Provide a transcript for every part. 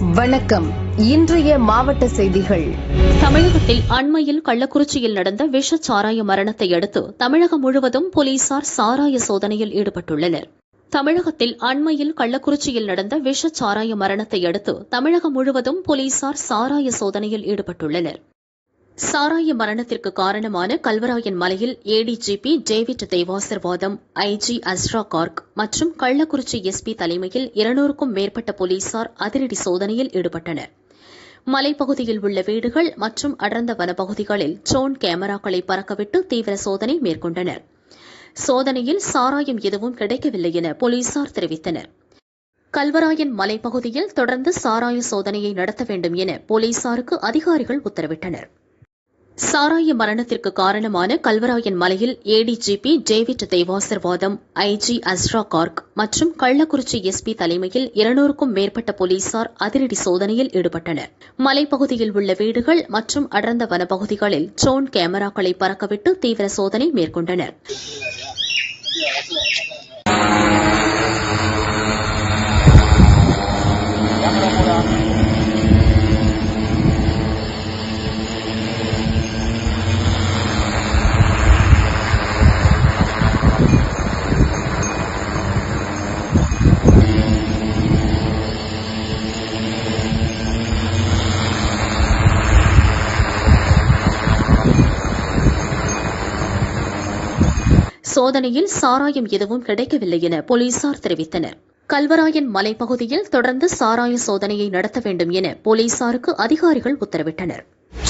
வணக்கம். இன்றைய மாவட்ட செய்திகள். தமிழகத்தில் அண்மையில் கள்ளக்குறிச்சியில் நடந்த விஷ சாராய மரணத்தை அடுத்து தமிழகம் முழுவதும் போலீசார் சாராய சோதனையில் ஈடுபட்டுள்ளனர். தமிழகத்தில் அண்மையில் கள்ளக்குறிச்சியில் நடந்த விஷ சாராய மரணத்தை அடுத்து தமிழகம் முழுவதும் போலீசார் சாராய சோதனையில் ஈடுபட்டுள்ளனர். சாராய மரணத்திற்கு காரணமான கல்வராயன் மலையில் ADGP David Devasirvatham IG Asra Garg மற்றும் கள்ளக்குறிச்சி எஸ்பி தலைமையில் இருநூறுக்கும் மேற்பட்ட போலீசார் அதிரடி சோதனையில் ஈடுபட்டனர். மலைப்பகுதியில் உள்ள வீடுகள் மற்றும் அடர்ந்த வனப்பகுதிகளில் ட்ரோன் கேமராக்களை பறக்கவிட்டு தீவிர சோதனை மேற்கொண்டனர். சோதனையில் சாராயம் எதுவும் கிடைக்கவில்லை என போலீசார் தெரிவித்தனர். கல்வராயன் மலைப்பகுதியில் தொடர்ந்து சாராய சோதனையை நடத்த வேண்டும் என போலீசாருக்கு அதிகாரிகள் உத்தரவிட்டனர். சாராய மரணத்திற்கு காரணமான கல்வராயன் மலையில் ADGP David Devasirvatham IG Asra Garg மற்றும் கள்ளக்குறிச்சி எஸ்பி தலைமையில் இருநூறுக்கும் மேற்பட்ட போலீசார் அதிரடி சோதனையில் ஈடுபட்டனர். மலைப்பகுதியில் உள்ள வீடுகள் மற்றும் அடர்ந்த வனப்பகுதிகளில் ட்ரோன் கேமராக்களை பறக்கவிட்டு தீவிர சோதனை மேற்கொண்டனர். சோதனையில் சாராயம் எதுவும் கிடைக்கவில்லை என போலீசார் தெரிவித்தனர். கல்வராயன் மலைப்பகுதியில் தொடர்ந்து சாராய சோதனையை நடத்த வேண்டும் என போலீசாருக்கு அதிகாரிகள் உத்தரவிட்டனர்.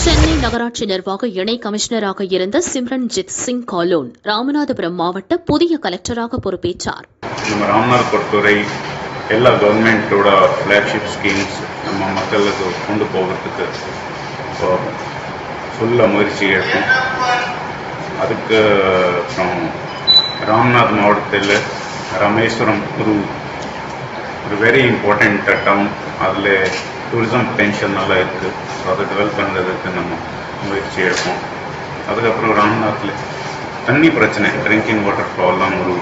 சென்னை நகராட்சி நிர்வாக இணை கமிஷனராக இருந்த சிம்ரன்ஜித் சிங் காலோன் ராமநாதபுரம் மாவட்ட புதிய கலெக்டராக பொறுப்பேற்றார். நம்ம ராம்நாத் பொறுத்தவரை எல்லா கவர்மெண்ட்டோட ஃப்ளாக்ஷிப் ஸ்கீம்ஸ் நம்ம மக்களுக்கு கொண்டு போகிறதுக்கு ஃபுல்லாக முயற்சி எடுக்கும் அதுக்கு அப்புறம் ராம்நாத் மாவட்டத்தில் ராமேஸ்வரம் ஒரு ஒரு வெரி இம்பார்ட்டண்ட் டவுன் அதில் டூரிசம் பொட்டென்ஷியல் நல்லா இருக்குது ஸோ அதை டெவலப் பண்ணுறதுக்கு நம்ம முயற்சி எடுப்போம். அதுக்கப்புறம் ராம்நாத்தில் தண்ணி பிரச்சனை ட்ரிங்கிங் வாட்டர் ஃபால்லாம் ஒரு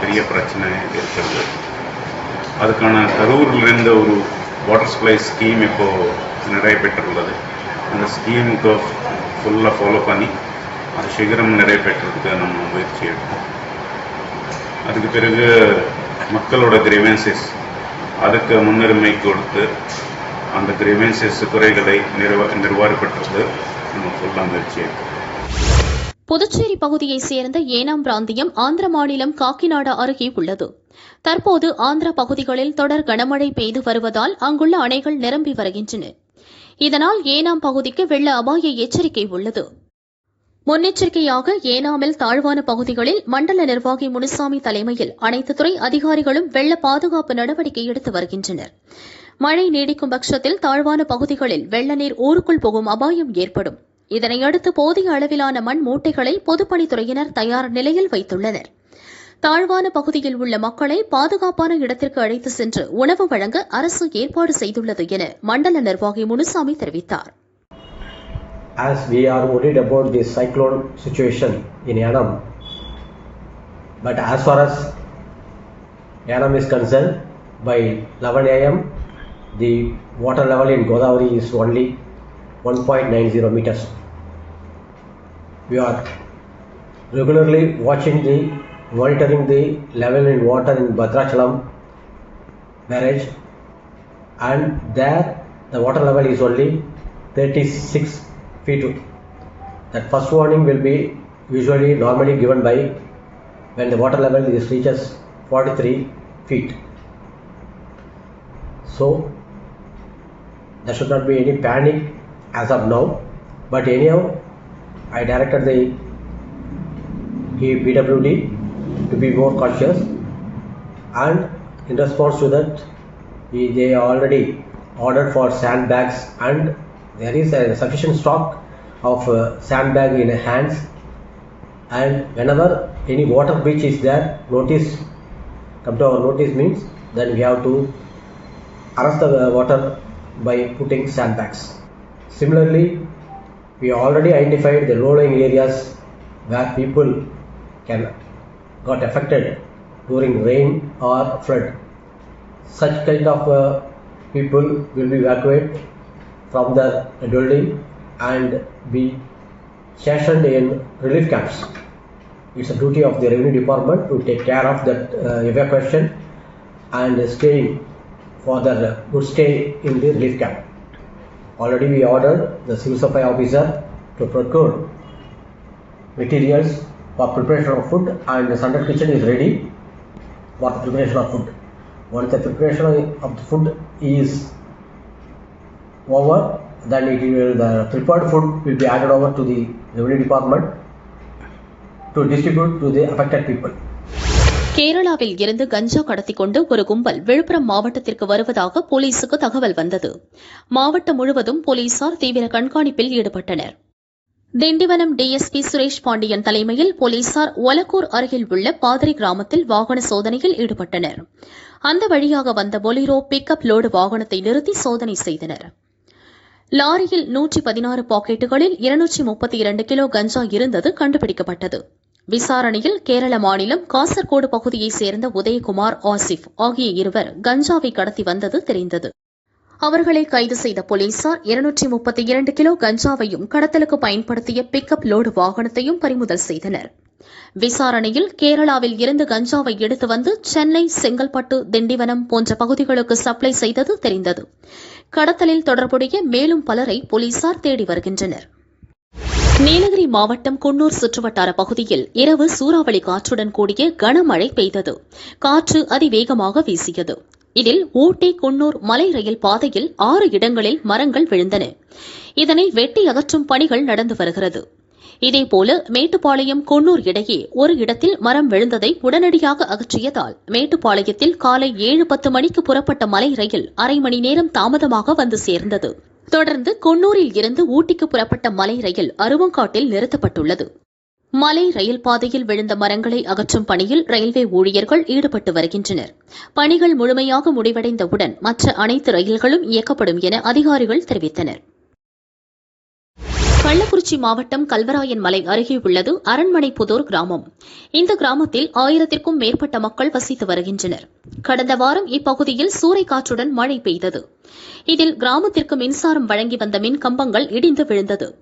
பெரிய பிரச்சனை இருக்கிறது அதுக்கான கரூர்லேருந்து ஒரு வாட்டர் சப்ளை ஸ்கீம் இப்போது நடைபெற்றுள்ளது அந்த ஸ்கீமுக்கு ஃபுல்லாக ஃபாலோ பண்ணி அது சீக்கிரம் நிறைவேற்றுறதுக்கு நம்ம முயற்சி எடுப்போம். அதுக்கு பிறகு மக்களோட கிரீவன்சஸ் அதுக்கு முன்னுரிமை கொடுத்து அந்த கிரீவன்சஸ் குறைகளை நிர்வ நிர்வாகப்படுத்துறது நம்ம சொல்ல முயற்சி எடுப்போம். புதுச்சேரி பகுதியைச் சேர்ந்த ஏனாம் பிராந்தியம் ஆந்திர மாநிலம் காக்கிநாடா அருகே உள்ளது. தற்போது ஆந்திர பகுதிகளில் தொடர் கனமழை பெய்து வருவதால் அங்குள்ள அணைகள் நிரம்பி வருகின்றன. இதனால் ஏனாம் பகுதிக்கு வெள்ள அபாய எச்சரிக்கை உள்ளது. முன்னெச்சரிக்கையாக ஏனாமில் தாழ்வான பகுதிகளில் மண்டல நிர்வாகி முனுசாமி தலைமையில் அனைத்து துறை அதிகாரிகளும் வெள்ள பாதுகாப்பு நடவடிக்கை எடுத்து வருகின்றனர். மழை நீடிக்கும் பட்சத்தில் தாழ்வான பகுதிகளில் வெள்ள நீர் ஊருக்குள் போகும் அபாயம் ஏற்படும். இதனையடுத்து போதிய அளவிலான மண் மூட்டைகளை பொதுப்பணித்துறையினர் தயார் நிலையில் வைத்துள்ளனர். தாழ்வான பகுதியில் உள்ள மக்களை பாதுகாப்பான இடத்திற்கு அழைத்து சென்று உணவு வழங்க அரசு ஏற்பாடு செய்துள்ளது என மண்டல நிர்வாகி முனுசாமி தெரிவித்தார். As we are worried about the cyclone situation in Yanam. But as far as Yanam is concerned, by 11 am, the water level in Godavari is only 1.90 meters. We are regularly watching the monitoring the level in water in Bhadrachalam barrage and there the water level is only 36 feet. That first warning will be usually normally given by when the water level is reaches 43 feet. So there should not be any panic as of now. But anyhow, I directed the PWD to be more cautious and in response to that they already ordered for sandbags and there is a sufficient stock of uh, sandbag in hands. And whenever any water breach is there notice come to our notice means then we have to arrest the water by putting sandbags. Similarly we already identified the low-lying areas where people can got affected during rain or flood. Such kind of uh, people will be evacuated from the dwelling and be stationed in relief camps. It's a duty of the revenue department to take care of that uh, evacuation and staying for the good stay in the relief camp. Already we ordered the civil supply officer to procure materials for preparation of food and the central kitchen is ready for the preparation of food. Once the preparation of the food is over, then it will, the prepared food will be added over to the revenue department to distribute to the affected people. கேரளாவில் இருந்து கஞ்சா கடத்திக் கொண்டு ஒரு கும்பல் விழுப்புரம் மாவட்டத்திற்கு வருவதாக போலீசுக்கு தகவல் வந்தது. மாவட்டம் முழுவதும் போலீசார் தீவிர கண்காணிப்பில் ஈடுபட்டனர். திண்டிவனம் டிஎஸ்பி சுரேஷ் பாண்டியன் தலைமையில் போலீசார் ஒலக்கூர் அருகில் உள்ள பாதிரி கிராமத்தில் வாகன சோதனையில் ஈடுபட்டனர். அந்த வழியாக வந்த பொலிரோ பிக்கப் லோடு வாகனத்தை நிறுத்தி சோதனை செய்தனா் லாரியில் நூற்றி பதினாறு பாக்கெட்டுகளில் இருநூற்றி முப்பத்தி இரண்டு கிலோ கஞ்சா இருந்தது கண்டுபிடிக்கப்பட்டது. விசாரணையில் கேரள மாநிலம் காசர்கோடு பகுதியைச் சேர்ந்த உதயகுமார் ஆசிப் ஆகிய இருவர் கஞ்சாவை கடத்தி வந்தது தெரிந்தது. அவர்களை கைது செய்த போலீசார் இருநூற்றி முப்பத்தி இரண்டு கிலோ கஞ்சாவையும் கடத்தலுக்கு பயன்படுத்திய பிக்கப் லோடு வாகனத்தையும் பறிமுதல் செய்தனர். விசாரணையில் கேரளாவில் இருந்து கஞ்சாவை எடுத்து வந்து சென்னை செங்கல்பட்டு திண்டிவனம் போன்ற பகுதிகளுக்கு சப்ளை செய்தது தெரிந்தது. கடத்தலில் தொடர்புடைய மேலும் பலரை போலீசார் தேடி வருகின்றனர். நீலகிரி மாவட்டம் குன்னூர் சுற்றுவட்டார பகுதியில் இரவு சூறாவளி காற்றுடன் கூடிய கனமழை பெய்தது. காற்று அதிவேகமாக வீசியது. இதில் ஊட்டி குன்னூர் மலை ரயில் பாதையில் ஆறு இடங்களில் மரங்கள் விழுந்தன. இதனை வெட்டி அகற்றும் பணிகள் நடந்து வருகிறது. இதேபோல மேட்டுப்பாளையம் குன்னூர் இடையே ஒரு இடத்தில் மரம் விழுந்ததை உடனடியாக அகற்றியதால் மேட்டுப்பாளையத்தில் காலை ஏழு பத்து மணிக்கு புறப்பட்ட மலை ரயில் அரை மணி நேரம் தாமதமாக வந்து சேர்ந்தது. தொடர்ந்து குன்னூரில் இருந்து ஊட்டிக்கு புறப்பட்ட மலை ரயில் அருவங்காட்டில் நிறுத்தப்பட்டுள்ளது. மலை ரயில் பாதையில் விழுந்த மரங்களை அகற்றும் பணியில் ரயில்வே ஊழியர்கள் ஈடுபட்டு வருகின்றனர். பணிகள் முழுமையாக முடிவடைந்தவுடன் மற்ற அனைத்து ரயில்களும் இயக்கப்படும் என அதிகாரிகள் தெரிவித்தனர். கள்ளக்குறிச்சி மாவட்டம் கல்வராயன் மலை அருகே உள்ளது அரண்மனைப்புதூர் கிராமம். இந்த கிராமத்தில் ஆயிரத்திற்கும் மேற்பட்ட மக்கள் வசித்து வருகின்றனர். கடந்த வாரம் இப்பகுதியில் சூறைக்காற்றுடன் மழை பெய்தது. இதில் கிராமத்திற்கு மின்சாரம் வழங்கி வந்த மின் கம்பங்கள் இடிந்து விழுந்தது.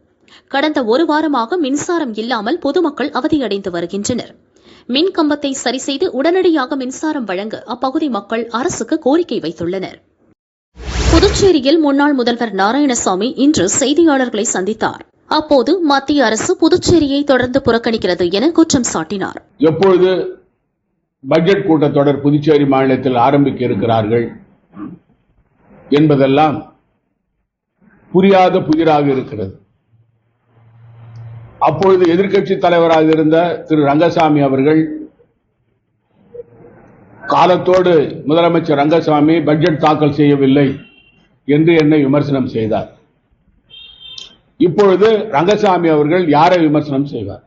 கடந்த ஒரு வாரமாக மின்சாரம் இல்லாமல் பொதுமக்கள் அவதியடைந்து வருகின்றனர். மின் கம்பத்தை சரி செய்து உடனடியாக மின்சாரம் வழங்க அப்பகுதி மக்கள் அரசுக்கு கோரிக்கை வைத்துள்ளனர். புதுச்சேரியில் முன்னாள் முதல்வர் நாராயணசாமி இன்று செய்தியாளர்களை சந்தித்தார். அப்போது மத்திய அரசு புதுச்சேரியை தொடர்ந்து புறக்கணிக்கிறது என குற்றம் சாட்டினார். எப்பொழுது பட்ஜெட் கூட்டத்தொடர் புதுச்சேரி மாநிலத்தில் ஆரம்பிக்க இருக்கிறார்கள் என்பதெல்லாம் புரியாத புதிராக இருக்கிறது. அப்பொழுது எதிர்க்கட்சி தலைவராக இருந்த திரு ரங்கசாமி அவர்கள் காலத்தோடு முதலமைச்சர் ரங்கசாமி பட்ஜெட் தாக்கல் செய்யவில்லை என்று என்னை விமர்சனம் செய்தார். இப்பொழுது ரங்கசாமி அவர்கள் யாரை விமர்சனம் செய்வார்?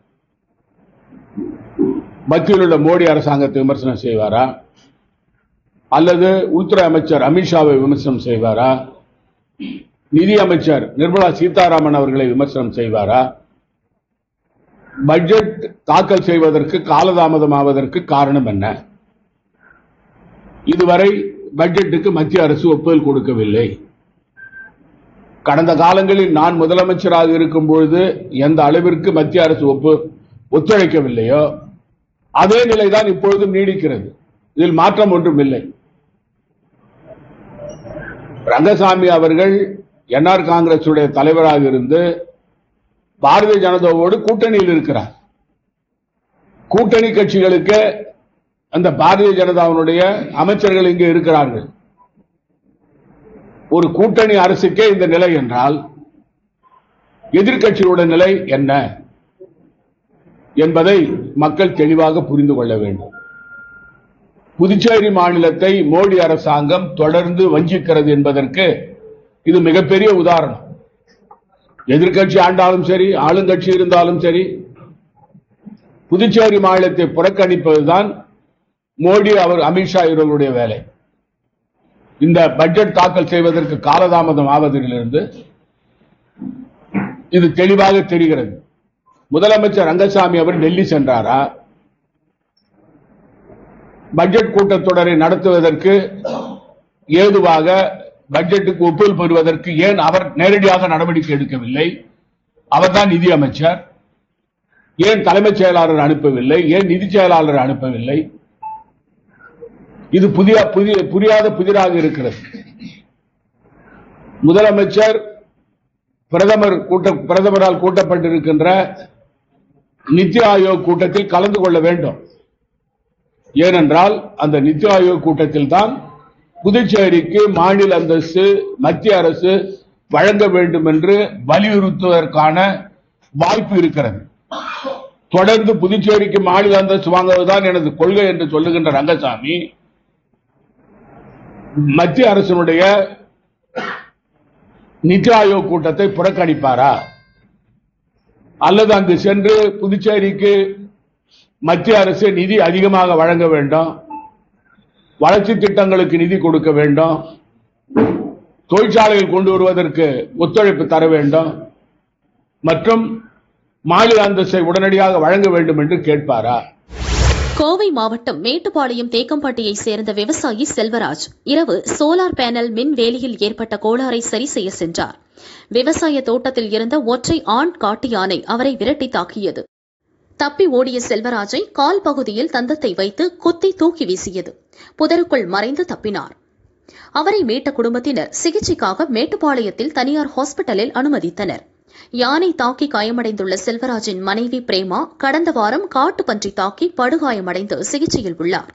மத்தியில் உள்ள மோடி அரசாங்கத்தை விமர்சனம் செய்வாரா? அல்லது உள்துறை அமைச்சர் அமித்ஷாவை விமர்சனம் செய்வாரா? நிதி அமைச்சர் நிர்மலா சீதாராமன் அவர்களை விமர்சனம் செய்வாரா? பட்ஜெட் தாக்கல் செய்வதற்கு காலதாமதமாவதற்கு காரணம் என்ன? இதுவரை பட்ஜெட்டுக்கு மத்திய அரசு ஒப்புதல் கொடுக்கவில்லை. கடந்த காலங்களில் நான் முதலமைச்சராக இருக்கும் பொழுது எந்த அளவிற்கு மத்திய அரசு ஒப்பு ஒத்துழைக்கவில்லையோ அதே நிலைதான் இப்பொழுதும் நீடிக்கிறது. இதில் மாற்றம் ஒன்றும் இல்லை. ரங்கசாமி அவர்கள் என்ஆர் காங்கிரசுடைய தலைவராக இருந்து பாரதிய ஜனதாவோடு கூட்டணியில் இருக்கிறார். கூட்டணி கட்சிகளுக்கு அந்த பாரதிய ஜனதாவினுடைய அமைச்சர்கள் இங்கே இருக்கிறார்கள். ஒரு கூட்டணி அரசுக்கே இந்த நிலை என்றால் எதிர்கட்சியோட நிலை என்ன என்பதை மக்கள் தெளிவாக புரிந்து கொள்ள வேண்டும். புதுச்சேரி மாநிலத்தை மோடி அரசாங்கம் தொடர்ந்து வஞ்சிக்கிறது என்பதற்கு இது மிகப்பெரிய உதாரணம். எதிர்கட்சி ஆண்டாலும் சரி ஆளுங்கட்சி இருந்தாலும் சரி புதுச்சேரி மாநிலத்தை புறக்கணிப்பதுதான் மோடி அவர் அமித்ஷா இவர்களுடைய வேலை. இந்த பட்ஜெட் தாக்கல் செய்வதற்கு காலதாமதம் ஆவதிலிருந்து இது தெளிவாக தெரிகிறது. முதலமைச்சர் ரங்கசாமி அவர் டெல்லி சென்றாரா? பட்ஜெட் கூட்டத்தொடரை நடத்துவதற்கு ஏதுவாக பட்ஜெட்டுக்கு ஒப்புதல் பெறுவதற்கு ஏன் அவர் நேரடியாக நடவடிக்கை எடுக்கவில்லை? அவர்தான் நிதி அமைச்சர். ஏன் தலைமைச் செயலாளர் அனுப்பவில்லை? ஏன் நிதி செயலாளர் அனுப்பவில்லை? இது புதிய புதிய புரியாத புதிராக இருக்கிறது. முதலமைச்சர் பிரதமர் கூட்ட பிரதமரால் கூட்டப்பட்டிருக்கின்ற நித்தி ஆயோக் கூட்டத்தில் கலந்து கொள்ள வேண்டும். ஏனென்றால் அந்த நித்தி ஆயோக் கூட்டத்தில் தான் புதுச்சேரிக்கு மாநில அந்தஸ்து மத்திய அரசு வழங்க வேண்டும் என்று வலியுறுத்துவதற்கான வாய்ப்பு இருக்கிறது. தொடர்ந்து புதுச்சேரிக்கு மாநில அந்தஸ்து வாங்குவதுதான் எனது கொள்கை என்று சொல்லுகின்ற ரங்கசாமி மத்திய அரசினுடைய நிதி ஆயோக் கூட்டத்தை புறக்கணிப்பாரா? அல்லது அங்கு சென்று புதுச்சேரிக்கு மத்திய அரசு நிதி அதிகமாக வழங்க வேண்டும்? வளர்ச்சி திட்டங்களுக்கு நிதி கொடுக்க வேண்டும். தொழிற்சாலைகள் கொண்டு வருவதற்கு ஒத்துழைப்பு தர வேண்டும். மற்றும் மாநில அந்தஸ்தை உடனடியாக வழங்க வேண்டும் என்று கேட்பாரா? கோவை மாவட்டம் மேட்டுப்பாளையம் தேக்கம்பட்டியை சேர்ந்த விவசாயி செல்வராஜ் இரவு சோலார் பேனல் மின் வேலியில் ஏற்பட்ட கோளாறை சரி செய்ய சென்றார். விவசாய தோட்டத்தில் இருந்த ஒற்றை ஆண் காட்டு யானை அவரை விரட்டி தாக்கியது. தப்பி ஓடிய செல்வராஜை கால் பகுதியில் தந்தத்தை வைத்து குத்தி தூக்கி வீசியது. புதருக்குள் மறைந்து தப்பினார். அவரை மீட்ட குடும்பத்தினர் சிகிச்சைக்காக மேட்டுப்பாளையத்தில் தனியார் ஹாஸ்பிட்டலில் அனுமதித்தனர். யானை தாக்கி காயமடைந்துள்ள செல்வராஜின் மனைவி பிரேமா கடந்த வாரம் காட்டு பன்றி தாக்கி படுகாயமடைந்து சிகிச்சையில் உள்ளார்.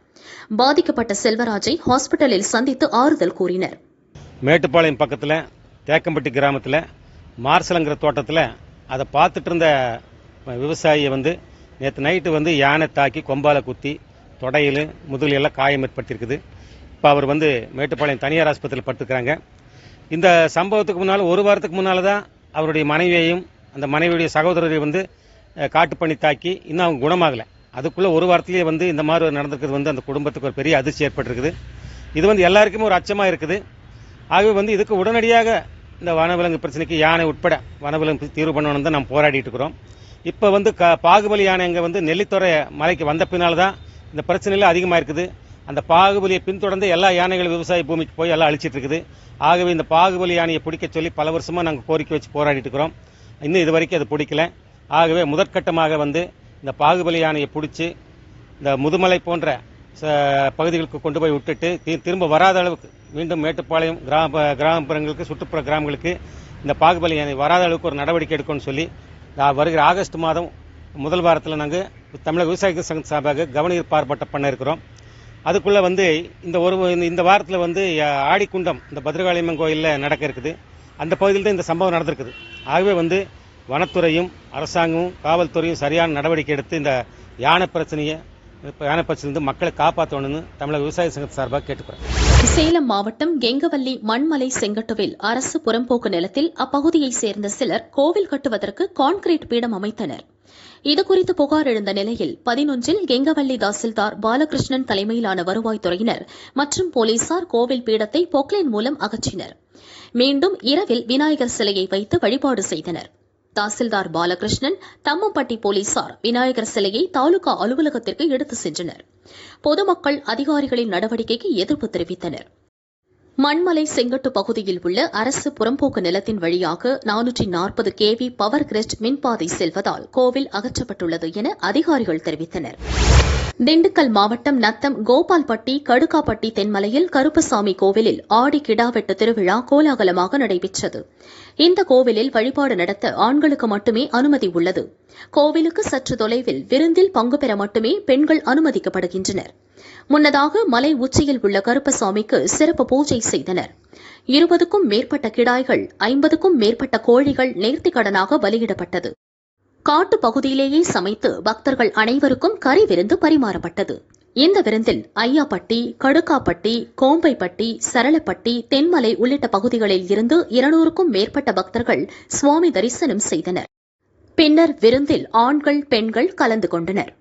பாதிக்கப்பட்ட செல்வராஜை ஹாஸ்பிட்டலில் சந்தித்து ஆறுதல் கூறினர். மேட்டுப்பாளையம் பக்கத்தில் தேக்கம்பட்டி கிராமத்தில் மார்சலங்கிற தோட்டத்தில் அதை பார்த்துட்டு இருந்த விவசாயியை வந்து நேற்று நைட்டு வந்து யானை தாக்கி கொம்பால குத்தி தொடையில் முதுகில் எல்லாம் காயம் ஏற்படுத்தியிருக்குது. இப்போ அவர் வந்து மேட்டுப்பாளையம் தனியார் ஆஸ்பத்திரியில் படுத்துக்கிறாங்க இந்த சம்பவத்துக்கு முன்னால் ஒரு வாரத்துக்கு முன்னால் தான் அவருடைய மனைவியையும் அந்த மனைவியுடைய சகோதரரையும் வந்து காட்டுப்பணி தாக்கி இன்னும் அவங்க குணமாகலை. அதுக்குள்ளே ஒரு வாரத்திலேயே வந்து இந்த மாதிரி நடந்திருக்கிறது வந்து அந்த குடும்பத்துக்கு ஒரு பெரிய அதிர்ச்சி ஏற்பட்டிருக்குது. இது வந்து எல்லாருக்குமே ஒரு அச்சமாக இருக்குது. ஆகவே வந்து இதுக்கு உடனடியாக இந்த வனவிலங்கு பிரச்சனைக்கு யானை உட்பட வனவிலங்கு தீர்வு பண்ணணும்னு தான் நாம் போராடிட்டு இருக்கிறோம். இப்போ வந்து க பாகுபலி யானை அங்கே வந்து நெல்லித்துறை மலைக்கு வந்த பின்னால் தான் இந்த பிரச்சனையில் அதிகமாக இருக்குது. அந்த பாகுபலியை பின்தொடர்ந்து எல்லா யானைகளும் விவசாய பூமிக்கு போய் எல்லாம் அழிச்சிட்டு இருக்குது. ஆகவே இந்த பாகுபலி யானையை பிடிக்க சொல்லி பல வருஷமாக நாங்கள் கோரிக்கை வச்சு போராடிட்டு இருக்கிறோம். இன்னும் இது வரைக்கும் அது பிடிக்கல. ஆகவே முதற்கட்டமாக வந்து இந்த பாகுபலி யானையை பிடிச்சி இந்த முதுமலை போன்ற ச- பகுதிகளுக்கு கொண்டு போய் விட்டுட்டு தி- திரும்ப வராத அளவுக்கு மீண்டும் மேட்டுப்பாளையம் கிராம கிராமப்புறங்களுக்கு சுற்றுப்புற கிராமங்களுக்கு இந்த பாகுபலி யானை வராத அளவுக்கு ஒரு நடவடிக்கை எடுக்கணும்னு சொல்லி வருகிற ஆகஸ்ட் மாதம் முதல் வாரத்தில் நாங்கள் தமிழக விவசாயிகள் சங்க சார்பாக கவனீர் ஆர்ப்பாட்டம் பண்ண இருக்கிறோம். அதுக்குள்ளே வந்து இந்த ஒரு இந்த- இந்த வாரத்தில் வந்து ஆடிக்குண்டம் இந்த பத்ரகாளியம்மன் கோயிலில் நடக்க இருக்குது. அந்த பகுதியில் தான் இந்த சம்பவம் நடந்திருக்குது. ஆகவே வந்து வனத்துறையும் அரசாங்கமும் காவல்துறையும் சரியான நடவடிக்கை எடுத்து இந்த யானை பிரச்சனையை இப்ப மக்களை காப்பாற்றணும்னு தமிழக விவசாய சங்கத்து சார்பாக கேட்டுக்கிறேன். சேலம் மாவட்டம் கெங்கவல்லி மண்மலை செங்கட்டுவில் அரசு புறம்போக்கு நிலத்தில் அப்பகுதியைச் சேர்ந்த சிலர் கோவில் கட்டுவதற்கு கான்கிரீட் பீடம் அமைத்தனர். இதுகுறித்து புகார் எழுந்த நிலையில் பதினொன்றில் கெங்கவல்லி தாசில்தார் பாலகிருஷ்ணன் தலைமையிலான வருவாய்த்துறையினர் மற்றும் போலீசார் கோவில் பீடத்தை பொக்லைன் மூலம் அகற்றினர். மீண்டும் இரவில் விநாயகர் சிலையை வைத்து வழிபாடு செய்தனர். தாசில்தார் பாலகிருஷ்ணன் தம்மம்பட்டி போலீசார் விநாயகர் சிலையை தாலுகா அலுவலகத்திற்கு எடுத்துச் சென்றனர். பொதுமக்கள் அதிகாரிகளின் நடவடிக்கைக்கு எதிர்ப்பு தெரிவித்தனர். மண்மலை செங்கட்டு பகுதியில் உள்ள அரசு புறம்போக்கு நிலத்தின் வழியாக நானூற்றி நாற்பது கேவி பவர் கிரிட் மின்பாதை செல்வதால் கோவில் அகற்றப்பட்டுள்ளது என அதிகாரிகள் தெரிவித்தனர். திண்டுக்கல் மாவட்டம் நத்தம் கோபால்பட்டி கடுக்காப்பட்டி தென்மலையில் கருப்பசாமி கோவிலில் ஆடி கிடாவெட்டு திருவிழா கோலாகலமாக நடைபெற்றது. இந்த கோவிலில் வழிபாடு நடத்த ஆண்களுக்கு மட்டுமே அனுமதி உள்ளது. கோவிலுக்கு சற்று தொலைவில் விருந்தில் பங்கு பெற மட்டுமே பெண்கள் அனுமதிக்கப்படுகின்றனா் முன்னதாக மலை உச்சியில் உள்ள கருப்பசாமிக்கு சிறப்பு பூஜை செய்தனர். இருபதுக்கும் மேற்பட்ட கிடாய்கள் ஐம்பதுக்கும் மேற்பட்ட கோழிகள் நேர்த்திக்கடனாக பலியிடப்பட்டது. காட்டு பகுதியிலேயே சமைத்து பக்தர்கள் அனைவருக்கும் கறி விருந்து பரிமாறப்பட்டது. இந்த விருந்தில் ஐயாப்பட்டி கடுக்காப்பட்டி கோம்பைப்பட்டி சரளப்பட்டி தென்மலை உள்ளிட்ட பகுதிகளில் இருந்து இருநூறுக்கும் மேற்பட்ட பக்தர்கள் சுவாமி தரிசனம் செய்தனர். பின்னர் விருந்தில் ஆண்கள் பெண்கள் கலந்து கொண்டனர்.